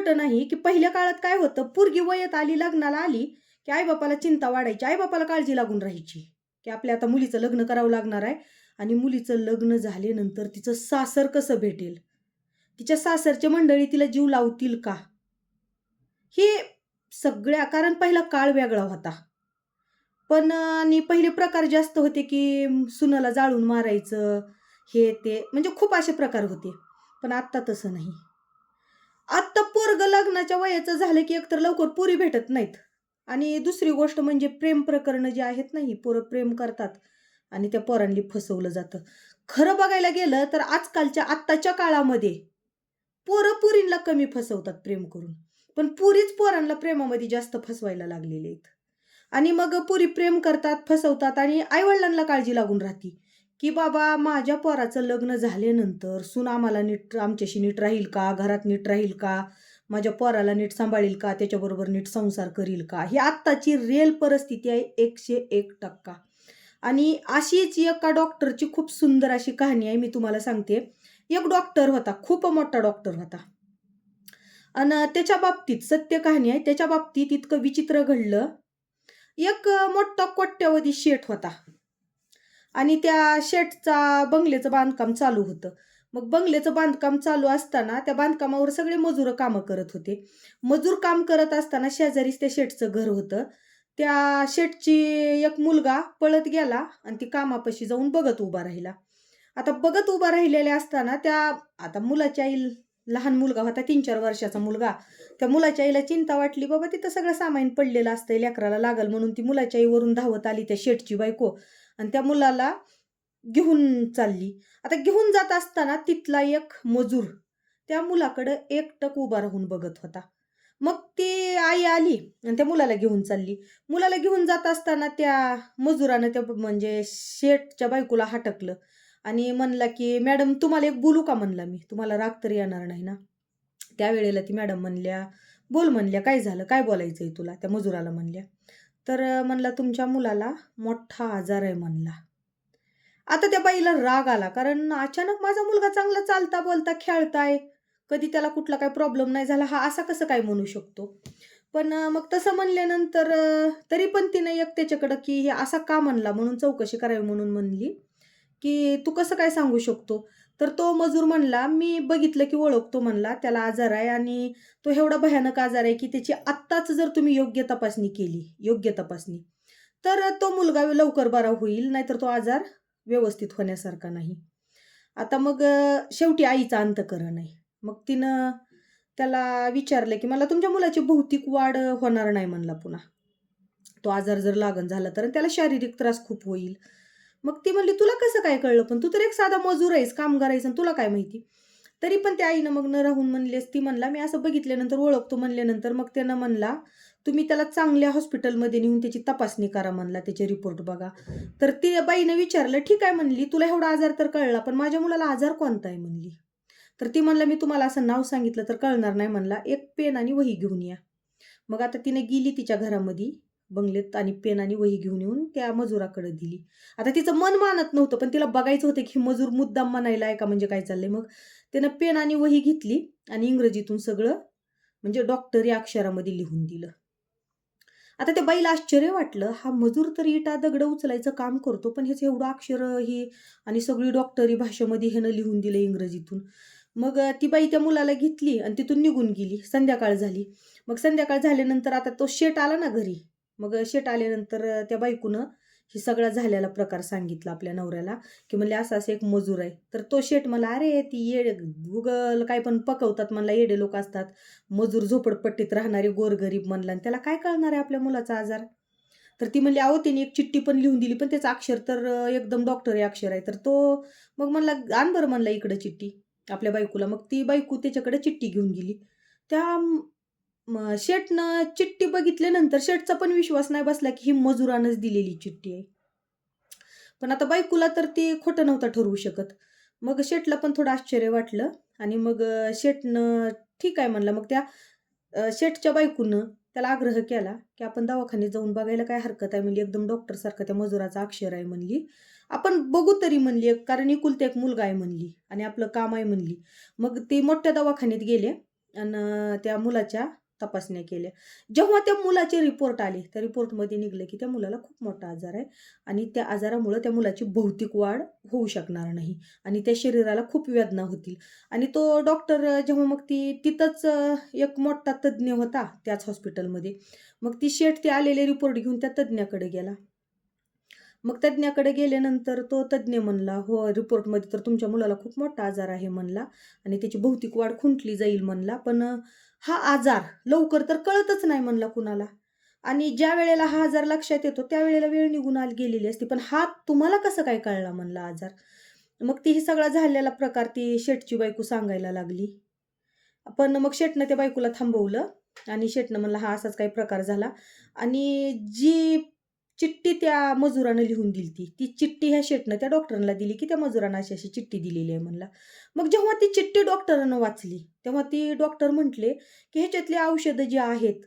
खोटं नाही की पहिल्या काळात काय होतं? पोरगी वयत आली लग्नाला आली की आईबापाला चिंता वाढायची. आईबापाला काळजी लागून राहायची की आपल्या आता मुलीचं लग्न करावं लागणार आहे आणि मुलीचं लग्न झाल्यानंतर तिचं सासर कसं भेटेल? तिच्या सासरचे मंडळी तिला जीव लावतील का? हे सगळ्या कारण पहिला काळ वेगळा होता. पण आणि पहिले प्रकार जास्त होते की सुनाला जाळून मारायचं हे ते म्हणजे खूप असे प्रकार होते. पण आत्ता तसं नाही. आत्ता पोरग लग्नाच्या वयाचं झालं की एकतर लवकर पुरी भेटत नाहीत. आणि दुसरी गोष्ट म्हणजे प्रेम प्रकरणं जी आहेत ना ही पोरं प्रेम करतात आणि त्या पोरांनी फसवलं जातं. खरं बघायला गेलं तर आजकालच्या आत्ताच्या काळामध्ये पोरं पुरींना कमी फसवतात प्रेम करून. पण पुरीच पोरांना प्रेमामध्ये जास्त फसवायला लागलेले आहेत. आणि मग पुरी प्रेम करतात फसवतात आणि आईवडिलांना काळजी लागून राहते. की बाबा माझ्या पोराचं लग्न झाल्यानंतर सून आम्हाला नीट आमच्याशी नीट राहील का? घरात नीट राहील का? माझ्या पोराला नीट सांभाळील का? त्याच्याबरोबर नीट संसार करील का? ही आत्ताची रिअल परिस्थिती आहे एकशे एक टक्का. आणि अशीच एका डॉक्टरची खूप सुंदर अशी कहाणी आहे मी तुम्हाला सांगते. एक डॉक्टर होता खूप मोठा डॉक्टर होता. आणि त्याच्या बाबतीत सत्य कहाणी आहे त्याच्या बाबतीत इतकं विचित्र घडलं. एक मोठा कोट्यवधी शेठ होता. आणि त्या शेटचा बंगल्याचं बांधकाम चालू होतं. मग बंगल्याचं बांधकाम चालू असताना त्या बांधकामावर सगळे मजूर कामं करत होते. मजूर काम करत असताना शेजारीच त्या शेटचं घर होतं. त्या शेटची एक मुलगा पळत गेला आणि ती कामापाशी जाऊन बघत उभा राहिला. आता बघत उभा राहिलेल्या असताना त्या आता मुलाच्या आई लहान मुलगा होता तीन चार वर्षाचा मुलगा. त्या मुलाच्या आईला चिंता वाटली बाबा तिथं सगळं सामान पडलेलं असतंय लेकराला लागल म्हणून ती मुलाच्या आईवरून धावत आली त्या शेटची बायको. आणि त्या मुलाला घेऊन चालली. आता घेऊन जात असताना तिथला एक मजूर त्या मुलाकडं एकटक उभा राहून बघत होता. मग ती आई आली आणि त्या मुलाला घेऊन चालली. मुलाला घेऊन जात असताना त्या मजुरानं त्या म्हणजे शेठच्या बायकोला हटकलं आणि म्हणला की मॅडम तुम्हाला एक बोलू का? म्हणला मी. तुम्हाला राग तरी येणार नाही ना. त्यावेळेला ती मॅडम म्हणल्या बोल म्हणल्या काय झालं? काय बोलायचं आहे तुला? त्या मजुराला म्हणल्या. तर म्हणला तुमच्या मुलाला मोठा आजार आहे म्हणला. आता त्या बाईला राग आला कारण अचानक माझा मुलगा चांगला चालता बोलता खेळताय. कधी त्याला कुठला काही प्रॉब्लेम नाही झाला हा असा कसं काय म्हणू शकतो? पण मग तसं म्हणल्यानंतर तरी पण तिने एक त्याच्याकडं की हे असा का म्हणला म्हणून चौकशी करावी म्हणून म्हणली की तू कसं काय सांगू शकतो? तर तो मजूर म्हणला मी बघितलं की ओळखतो म्हणला त्याला आजार आहे आणि तो एवढा भयानक आजार आहे की त्याची आत्ताच जर तुम्ही योग्य तपासणी केली योग्य तपासणी तर तो मुलगा लवकर बरा होईल नाहीतर तो आजार व्यवस्थित होण्यासारखा नाही. आता मग शेवटी आईचं अंतकरण आहे. मग तिनं त्याला विचारलं की मला तुमच्या मुलाची भौतिक वाढ होणार नाही म्हणला पुन्हा. तो आजार जर लागण झाला तर? त्याला शारीरिक त्रास खूप होईल. मग ती म्हणली तुला कसं काय कळलं पण? तू तर एक साधा मजूर आहेस कामगार आहेस आणि तुला काय माहिती? तरी पण त्या आईनं मग न राहून म्हणलेस ती म्हणला मी असं बघितल्यानंतर ओळखतो म्हणल्यानंतर. मग त्यानं म्हणला तुम्ही त्याला चांगल्या हॉस्पिटलमध्ये नेऊन त्याची तपासणी करा म्हणला त्याचे रिपोर्ट बघा. तर ती बाईनं विचारलं ठीक आहे म्हणली तुला एवढा आजार तर कळला पण माझ्या मुलाला आजार कोणता आहे? म्हणली. तर ती म्हणला मी तुम्हाला असं नाव सांगितलं तर कळणार नाही म्हणला एक पेन आणि वही घेऊन या. मग आता तिने गेली तिच्या घरामध्ये. बंगलेत आणि पेन आणि वही घेऊन येऊन त्या मजुराकडे दिली. आता तिचं मन मानत नव्हतं पण तिला बघायचं होतं की मजूर मुद्दाम म्हणायला आहे का म्हणजे काय चाललंय. मग त्यानं पेन आणि वही घेतली आणि इंग्रजीतून सगळं म्हणजे डॉक्टरी अक्षरामध्ये लिहून दिलं. आता त्या बाईला आश्चर्य वाटलं हा मजूर तर इटा दगड उचलायचं काम करतो पण ह्याचं एवढं अक्षर ही आणि सगळी डॉक्टरी भाषेमध्ये ह्यानं लिहून दिलं इंग्रजीतून. मग ती बाई त्या मुलाला घेतली आणि तिथून निघून गेली. संध्याकाळ झाली. मग संध्याकाळ झाल्यानंतर आता तो शेट आला ना घरी. मग शेट आल्यानंतर त्या बायकोनं ही सगळा झालेला प्रकार सांगितला आपल्या नवऱ्याला की म्हणले असं असं एक मजूर आहे. तर तो शेट मला अरे ती येड गुगल काय पण पकवतात म्हणला येडे लोक असतात. मजूर झोपडपट्टीत राहणारे गोरगरीब म्हणला आणि त्याला काय कळणार आहे आपल्या मुलाचा आजार? तर ती म्हणली अहो त्यांनी एक चिठ्ठी पण लिहून दिली पण त्याचं अक्षर तर एकदम डॉक्टर अक्षर आहे. तर तो मग म्हणला आण बरं म्हणला इकडं चिठ्ठी. आपल्या बायकोला मग ती बायको त्याच्याकडे चिठ्ठी घेऊन गेली. त्या मग शेटनं चिठ्ठी बघितल्यानंतर शेटचा पण विश्वास नाही बसला की ही मजुरानंच दिलेली चिठ्ठी आहे. पण आता बायकोला तर ती खोटं नव्हतं ठरवू शकत. मग शेटला पण थोडं आश्चर्य वाटलं आणि मग शेठनं शेटनं ठीक आहे म्हणलं. मग त्या शेठच्या शेटच्या बायकोनं त्याला आग्रह केला की आपण दवाखान्यात जाऊन बघायला काय हरकत आहे म्हणली. एकदम डॉक्टरसारखं त्या मजुराचा अक्षर आहे म्हणली. आपण बघू तरी म्हणली. कारण एकुलता एक मुलगा आहे म्हणली आणि आपलं काम आहे म्हणली. मग ते मोठ्या दवाखान्यात गेले आणि त्या मुलाच्या तपासण्या केल्या. जेव्हा त्या मुलाचे रिपोर्ट आले त्या रिपोर्टमध्ये निघले की त्या मुलाला खूप मोठा आजार आहे आणि त्या आजारामुळं त्या मुलाची भौतिक वाढ होऊ शकणार नाही आणि त्या शरीराला खूप वेदना होतील. आणि तो डॉक्टर जेव्हा मग ती तिथंच एक मोठा तज्ज्ञ होता त्याच हॉस्पिटलमध्ये मग ती शेठ ते आलेले रिपोर्ट घेऊन त्या तज्ज्ञाकडे गेला. मग तज्ज्ञाकडे गेल्यानंतर तो तज्ज्ञ म्हणला हो रिपोर्टमध्ये तर तुमच्या मुलाला खूप मोठा आजार आहे म्हणला. आणि त्याची भौतिक वाढ खुंटली जाईल म्हणला. पण हा आजार लवकर तर कळतच नाही म्हणला कुणाला. आणि ज्या वेळेला हा आजार लक्षात येतो त्यावेळेला वेळ निघून आल गेलेली असते. पण हा तुम्हाला कसं काय कळला म्हणला आजार? मग ती ही सगळा झालेला प्रकार ती शेठची बायको सांगायला लागली. पण मग शेटनं त्या बायकोला थांबवलं आणि शेटनं म्हणलं हा असाच काही प्रकार झाला. आणि जी चिठ्ठी त्या मजुरानं लिहून दिली ती ती चिठ्ठी ह्या शेटनं त्या डॉक्टरांना दिली की त्या मजुरानं अशी अशी चिठ्ठी दिलेली आहे म्हणला. मग जेव्हा ती चिठ्ठी डॉक्टरानं वाचली तेव्हा ती डॉक्टर म्हटले की ह्याच्यातली औषधं जी आहेत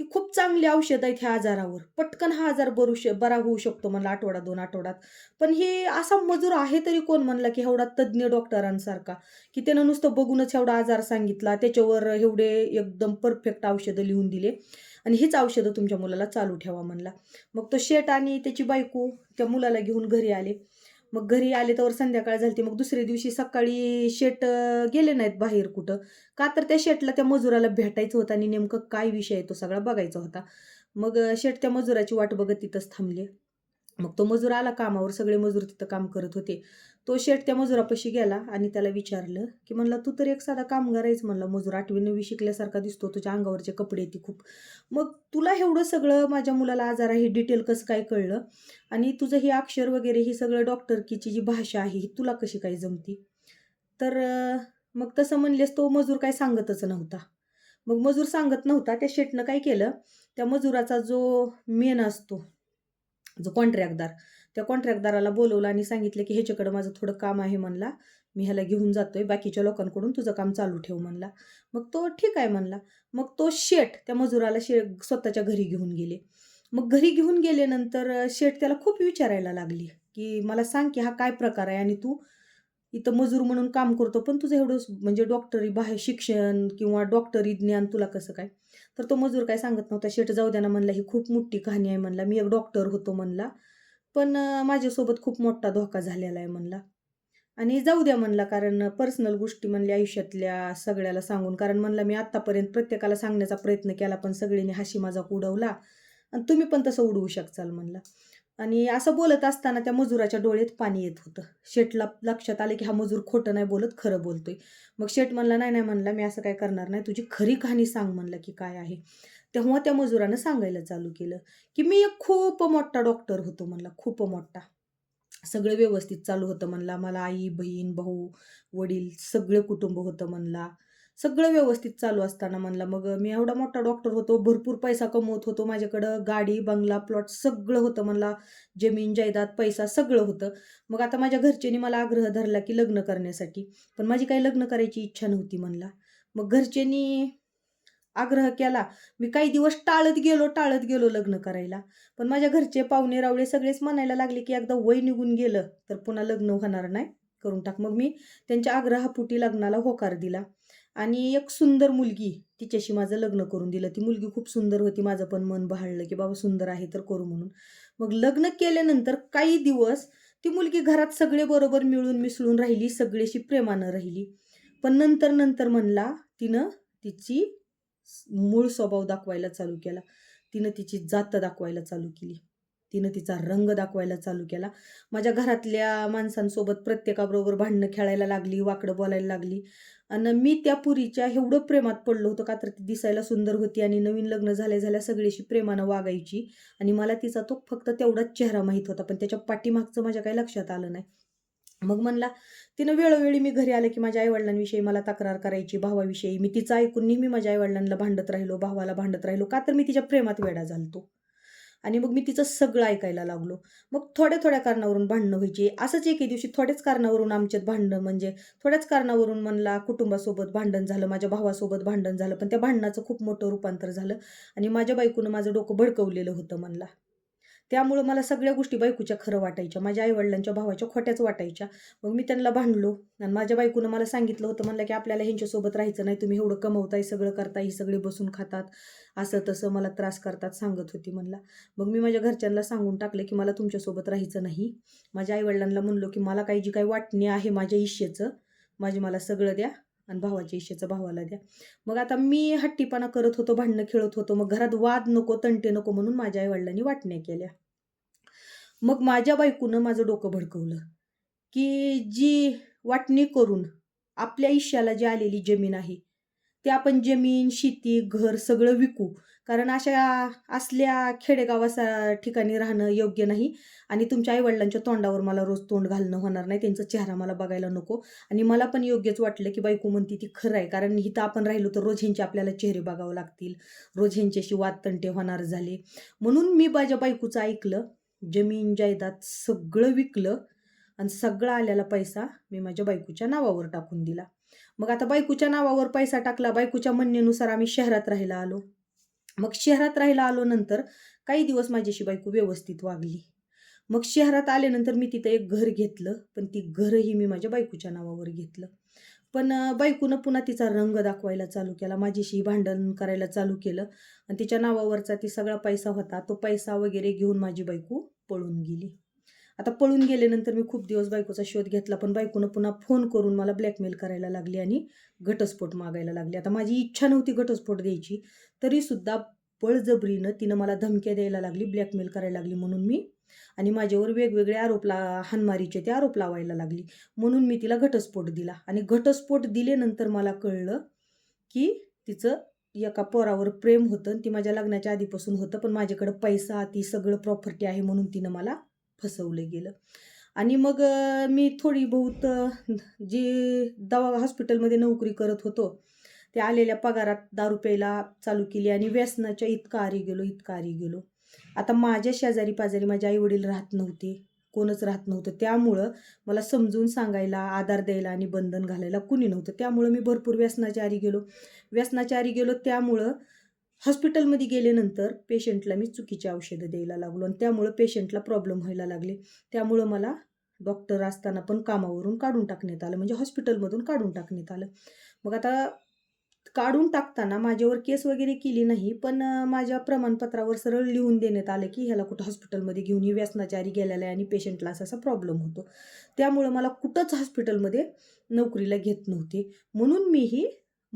ती खूप चांगली औषधं आहेत ह्या आजारावर. पटकन हा आजार बरू श बरा होऊ शकतो म्हणला आठवडा दोन आठवड्यात. पण हे असा मजूर आहे तरी कोण म्हणला की एवढा तज्ज्ञ डॉक्टरांसारखा की त्यानं नुसतं बघूनच एवढा आजार सांगितला त्याच्यावर एवढे एकदम परफेक्ट औषधं लिहून दिले. आणि हीच औषधं तुमच्या मुलाला चालू ठेवा म्हणला. मग तो शेट आणि त्याची बायको त्या मुलाला घेऊन घरी आले. मग घरी आले तर संध्याकाळ झाली मग दुसऱ्या दिवशी सकाळी शेट गेले नाहीत बाहेर कुठं. का तर त्या शेटला त्या मजुराला भेटायचं होतं आणि नेमकं काय विषय आहे तो सगळा बघायचा होता. मग शेट त्या मजुराची वाट बघत तिथंच थांबले. मग तो मजूर आला कामावर सगळे मजूर तिथं काम करत होते. तो शेट त्या मजुरापाशी गेला आणि त्याला विचारलं की म्हणला तू तर एक साधा कामगार आहेस म्हणला मजूर आठवी नववी शिकल्यासारखा दिसतो तुझ्या अंगावरचे कपडे ती खूप. मग तुला एवढं सगळं माझ्या मुलाला आजार आहे डिटेल कसं काय कळलं? आणि तुझं हे अक्षर वगैरे ही सगळं डॉक्टरकीची जी भाषा आहे ही तुला कशी काय जमती? तर मग तसं म्हणलेस तो मजूर काय सांगतच नव्हता. मग मजूर सांगत नव्हता त्या शेटनं काय केलं? त्या मजुराचा जो मेन असतो जो कॉन्ट्रॅक्टदार त्या कॉन्ट्रॅक्टदाराला बोलवलं आणि सांगितलं की ह्याच्याकडं माझं थोडं काम आहे म्हणला. मी ह्याला घेऊन जातोय बाकीच्या लोकांकडून तुझं काम चालू ठेव म्हणला. मग तो ठीक आहे म्हणला. मग तो शेठ त्या मजुराला शे स्वतःच्या घरी घेऊन गेले. मग घरी घेऊन गेल्यानंतर शेठ त्याला खूप विचारायला लागली की मला सांग की हा काय प्रकार आहे आणि तू इथं मजूर म्हणून काम करतो पण तुझं एवढं म्हणजे डॉक्टरी बाहेर शिक्षण किंवा डॉक्टरी ज्ञान तुला कसं काय? तर तो मजूर काय सांगत नव्हता. शेठ जाऊ द्या ना म्हणला ही खूप मोठी कहाणी आहे म्हणला. मी एक डॉक्टर होतो म्हणला. पण माझ्यासोबत खूप मोठा धोका झालेला आहे म्हणला. आणि जाऊ द्या म्हणला कारण पर्सनल गोष्टी म्हणल्या आयुष्यातल्या सगळ्याला सांगून. कारण म्हणला मी आत्तापर्यंत प्रत्येकाला सांगण्याचा प्रयत्न केला पण सगळ्यांनी हाशी माझा उडवला. आणि तुम्ही पण तसं उडवू शकचाल म्हणला. आणि असं बोलत असताना त्या मजुराच्या डोळ्यात पाणी येत होतं. शेटला लक्षात आलं की हा मजूर खोटं नाही बोलत खरं बोलतोय. मग शेट म्हणला नाही नाही म्हणला मी असं काय करणार नाही. तुझी खरी कहाणी सांग म्हणलं की काय आहे. तेव्हा त्या मजुरानं सांगायला चालू केलं की मी एक खूप मोठा डॉक्टर होतो म्हणला खूप मोठा. सगळं व्यवस्थित चालू होतं म्हणला. मला आई बहीण भाऊ वडील सगळं कुटुंब होतं म्हणला. सगळं व्यवस्थित चालू असताना म्हणला मग मी एवढा मोठा डॉक्टर होतो भरपूर पैसा कमवत होतो माझ्याकडं गाडी बंगला प्लॉट सगळं होतं म्हणला. जमीन जायदाद पैसा सगळं होतं. मग आता माझ्या घरच्यांनी मला आग्रह धरला की लग्न करण्यासाठी. पण माझी काही लग्न करायची इच्छा नव्हती म्हणला. मग घरच्यांनी आग्रह केला मी काही दिवस टाळत गेलो टाळत गेलो लग्न करायला. पण माझ्या घरचे पाहुणे रावळे सगळेच म्हणायला लागले की एकदा वय निघून गेलं तर पुन्हा लग्न होणार नाही. करून टाक. मग मी त्यांच्या आग्रहापोटी लग्नाला होकार दिला. आणि एक सुंदर मुलगी तिच्याशी माझं लग्न करून दिलं. ती मुलगी खूप सुंदर होती. माझं पण मन बहाळलं की बाबा सुंदर आहे तर करू म्हणून. मग लग्न केल्यानंतर काही दिवस ती मुलगी घरात सगळे बरोबर मिळून मिसळून राहिली सगळेशी प्रेमानं राहिली. पण नंतर नंतर म्हणला तिनं तिची मूळ स्वभाव दाखवायला चालू केला. तिनं तिची जात दाखवायला चालू केली. तिनं तिचा रंग दाखवायला चालू केला. माझ्या घरातल्या माणसांसोबत प्रत्येकाबरोबर भांडणं खेळायला लागली वाकडं बोलायला लागली. आणि मी त्या पुरीच्या एवढं प्रेमात पडलो होतो का तर ती दिसायला सुंदर होती आणि नवीन लग्न झाल्या झाल्या सगळीशी प्रेमानं वागायची. आणि मला तिचा तो फक्त तेवढाच चेहरा माहीत होता पण त्याच्या पाठीमागचं माझ्या काही लक्षात आलं नाही. मग म्हणला तिनं वेळोवेळी मी घरी आले की माझ्या आईवडिलांविषयी मला तक्रार करायची भावाविषयी. मी तिचं ऐकून नेहमी माझ्या आईवडिलांना भांडत राहिलो भावाला भांडत राहिलो. का तर मी तिच्या प्रेमात वेडा झालतो. आणि मग मी तिचं सगळं ऐकायला लागलो. मग थोड्या थोड्या कारणावरून भांडणं व्हायची. असंच एके दिवशी थोड्याच कारणावरून आमच्यात भांडणं म्हणजे थोड्याच कारणावरून म्हणला कुटुंबासोबत भांडण झालं माझ्या भावासोबत भांडण झालं पण त्या भांडणाचं खूप मोठं रूपांतर झालं आणि माझ्या बायकोनं माझं डोकं भडकवलेलं होतं म्हणला. त्यामुळं मला सगळ्या गोष्टी बायकोच्या खरं वाटायच्या. माझ्या आईवडिलांच्या भावाच्या खोट्याच वाटायच्या. मग मी त्यांना भांडलो. आणि माझ्या बायकोनं मला सांगितलं होतं म्हणलं की आपल्याला ह्यांच्यासोबत राहायचं नाही तुम्ही एवढं कमवताय सगळं करताय ही सगळे बसून खातात. असं तसं मला त्रास करतात सांगत होती म्हणला. मग मी माझ्या घरच्यांना सांगून टाकलं की मला तुमच्यासोबत राहायचं नाही. माझ्या आईवडिलांना म्हणलो की मला काही जी काही वाटणी आहे माझ्या इच्छेचं माझी मला सगळं द्या. आणि भावाच्या इच्छेचं भावाला द्या. मग आता मी हट्टीपणा करत होतो भांडणं खेळत होतो मग घरात वाद नको तंटे नको म्हणून माझ्या आईवडिलांनी वाटण्या केल्या. मग माझ्या बायकोनं माझं डोकं भडकवलं की जी वाटणी करून आपल्या इश्याला जी आलेली जमीन आहे ते आपण जमीन शेती घर सगळं विकू. कारण अशा असल्या खेडेगावा ठिकाणी राहणं योग्य नाही. आणि तुमच्या आईवडिलांच्या तोंडावर मला रोज तोंड घालणं होणार नाही. त्यांचा चेहरा मला बघायला नको. आणि मला पण योग्यच वाटलं की बायको म्हणती ती खरं आहे. कारण इथं आपण राहिलो तर रोज ह्यांचे आपल्याला चेहरे बघावं लागतील. रोज ह्यांच्याशी वादतंटे होणार झाले. म्हणून मी माझ्या बायकोचं ऐकलं. जमीन जायदाद सगळं विकलं. आणि सगळा आलेला पैसा मी माझ्या बायकोच्या नावावर टाकून दिला. मग आता बायकोच्या नावावर पैसा टाकला. बायकोच्या म्हणण्यानुसार आम्ही शहरात राहायला आलो. मग शहरात राहायला आलो नंतर काही दिवस माझ्याशी बायको व्यवस्थित वागली. मग शहरात आल्यानंतर मी तिथं एक घर घेतलं पण ती घरही मी माझ्या बायकोच्या नावावर घेतलं. पण बायकोनं पुन्हा तिचा रंग दाखवायला चालू केला माझ्याशी भांडण करायला चालू केलं आणि तिच्या नावावरचा ती सगळा पैसा होता तो पैसा वगैरे घेऊन माझी बायको पळून गेली. आता पळून गेल्यानंतर मी खूप दिवस बायकोचा शोध घेतला पण बायकोनं पुन्हा फोन करून मला ब्लॅकमेल करायला लागली आणि घटस्फोट मागायला लागली. आता माझी इच्छा नव्हती घटस्फोट द्यायची तरीसुद्धा बळजबरीनं तिनं मला धमक्या द्यायला लागली ब्लॅकमेल करायला लागली म्हणून मी. आणि माझ्यावर वेगवेगळे आरोप ला हानमारीचे ते आरोप लावायला लागली. म्हणून मी तिला घटस्फोट दिला. आणि घटस्फोट दिल्यानंतर मला कळलं की तिचं एका पोरावर प्रेम होतं आणि ती माझ्या लग्नाच्या आधीपासून होतं पण माझ्याकडं पैसा ती सगळं प्रॉपर्टी आहे म्हणून तिनं मला फसवलं गेलं. आणि मग मी थोडी बहुत जी दवा हॉस्पिटलमध्ये नोकरी करत होतो त्या आलेल्या पगारात दारू प्यायला चालू केली आणि व्यसनाच्या इतका आरी गेलो इतका आरी गेलो. आता माझ्या शेजारी पाजारी माझे आई वडील राहत नव्हते कोणच राहत नव्हतं. त्यामुळं मला समजून सांगायला आधार द्यायला आणि बंधन घालायला कुणी नव्हतं. त्यामुळं मी भरपूर व्यसनाच्या आरी गेलो. व्यसनाच्या आरी गेलो त्यामुळं हॉस्पिटलमध्ये गेल्यानंतर पेशंटला मी चुकीची औषधं द्यायला लागलो आणि त्यामुळं पेशंटला प्रॉब्लेम व्हायला लागले. त्यामुळं मला डॉक्टर असताना पण कामावरून काढून टाकण्यात आलं म्हणजे हॉस्पिटलमधून काढून टाकण्यात आलं. मग आता काढून टाकताना माझ्यावर केस वगैरे केली नाही पण माझ्या प्रमाणपत्रावर सरळ लिहून देण्यात आलं की ह्याला कुठं हॉस्पिटलमध्ये घेऊन ये व्यसनाच्या गेलेला आहे आणि पेशंटला असा असा प्रॉब्लेम होतो. त्यामुळं मला कुठंच हॉस्पिटलमध्ये नोकरीला घेत नव्हते. म्हणून मीही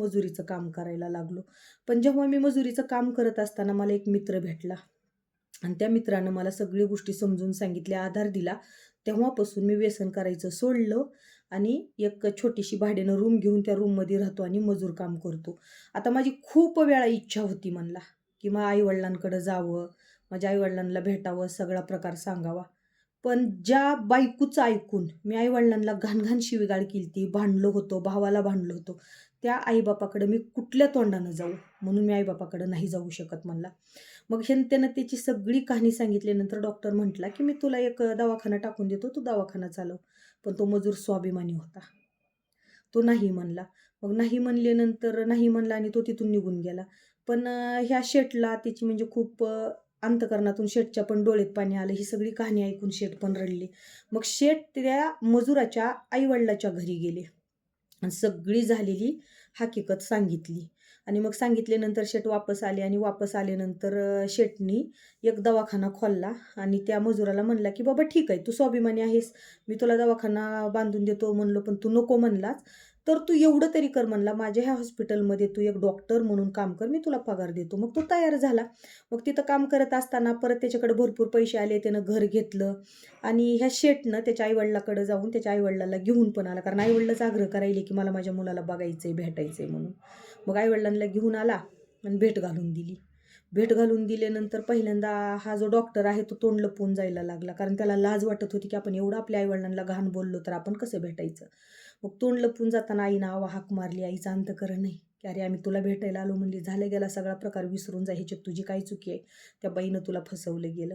मजुरीचं काम करायला लागलो. पण जेव्हा मी मजुरीचं काम करत असताना मला एक मित्र भेटला. आणि त्या मित्रानं मला सगळी गोष्टी समजून सांगितल्या आधार दिला. तेव्हापासून मी व्यसन करायचं सोडलं आणि एक छोटीशी भाड्यानं रूम घेऊन त्या रूममध्ये राहतो आणि मजूर काम करतो. आता माझी खूप वेळा इच्छा होती म्हणला की मग आईवडिलांकडं जावं माझ्या आईवडिलांना भेटावं सगळा प्रकार सांगावा. पण ज्या बायकूचं ऐकून मी आईवडिलांना घाणघाण शिवीगाळ केली ती भांडलो होतो भावाला भांडलो होतो त्या आईबापाकडं मी कुठल्या तोंडानं जाऊ? म्हणून मी आईबापाकडं नाही जाऊ शकत म्हणला. मग हे त्यानं त्याची सगळी कहाणी सांगितल्यानंतर डॉक्टर म्हटला की मी तुला एक दवाखाना टाकून देतो. तू दवाखाना चालव. पण तो मजूर स्वाभिमानी होता. तो नाही म्हणला. मग नाही म्हणल्यानंतर नाही म्हणला आणि तो तिथून निघून गेला. पण ह्या शेटला त्याची म्हणजे खूप अंतकरणातून शेटच्या पण डोळ्यात पाणी आलं. ही सगळी कहाणी ऐकून शेट पण रडली. मग शेट त्या मजुराच्या आईवडिलाच्या घरी गेले. सगळी झालेली हकीकत सांगितली. आणि मग सांगितल्यानंतर शेट वापस आले आणि वापस आल्यानंतर शेटनी एक दवाखाना खोलला आणि त्या मजुराला म्हणला की बाबा ठीक आहे तू स्वाभिमानी आहेस. मी तुला दवाखाना बांधून देतो म्हणलो पण तू नको म्हणलाच तर तू एवढं तरी कर म्हणला माझ्या ह्या हॉस्पिटलमध्ये तू एक डॉक्टर म्हणून काम कर मी तुला पगार देतो. मग तो तयार झाला. मग तिथं काम करत असताना परत त्याच्याकडे भरपूर पैसे आले त्यानं घर घेतलं आणि ह्या शेटनं त्याच्या आईवडिलाकडे जाऊन त्याच्या आईवडिलाला घेऊन पण आला. कारण आईवडिलाचा आग्रह करायला की मला माझ्या मुलाला बघायचं आहे भेटायचं आहे म्हणून. मग आईवडिलांना घेऊन आला आणि भेट घालून दिली. भेट घालून दिल्यानंतर पहिल्यांदा हा जो डॉक्टर आहे तो तोंड लपवून जायला लागला. कारण त्याला लाज वाटत होती की आपण एवढं आपल्या आईवडिलांना घाण बोललो तर आपण कसं भेटायचं? मग तोंड लपून जाताना आईनं आवा हाक मारली आईचं अंतकरण नाही. की अरे आम्ही तुला भेटायला आलो म्हणली झालं गेला सगळा प्रकार विसरून जा ह्याच्यात तुझी काय चुकी आहे? त्या बाईनं तुला फसवलं गेलं.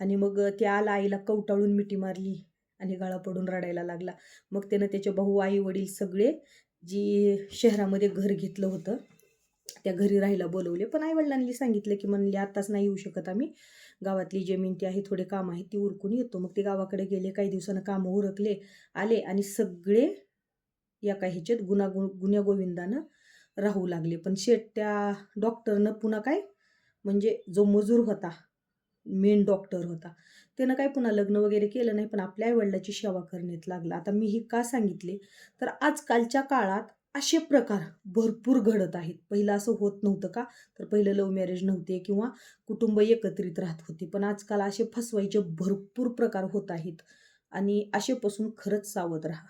आणि मग त्या आला आईला कवटाळून मिठी मारली आणि गळा पडून रडायला लागला. मग त्यानं त्याचे भाऊ आई वडील सगळे जी शहरामध्ये घर घेतलं होतं त्या घरी राहायला बोलवले. पण आईवडिलांनी सांगितलं की म्हणले आत्ताच नाही येऊ शकत आम्ही. गावातली जमीन ती आहे थोडे काम आहे ती उरकून येतो. मग ते गावाकडे गेले काही दिवसानं कामं उरकले आले आणि सगळे एका ह्याच्यात गुन्हा गु राहू लागले. पण शेट त्या डॉक्टरनं पुन्हा काय? म्हणजे जो मजूर होता मेन डॉक्टर होता त्यानं काय पुन्हा लग्न वगैरे केलं नाही पण आपल्या आईवडिलाची सेवा करण्यात लागला. आता मी ही का सांगितले? तर आजकालच्या काळात असे प्रकार भरपूर घडत आहेत. पहिलं असं होत नव्हतं का? तर पहिलं लव्ह मॅरेज नव्हते किंवा कुटुंब एकत्रित राहत होती. पण आजकाल असे फसवायचे भरपूर प्रकार होत आहेत. आणि असेपासून खरंच सावध राहा.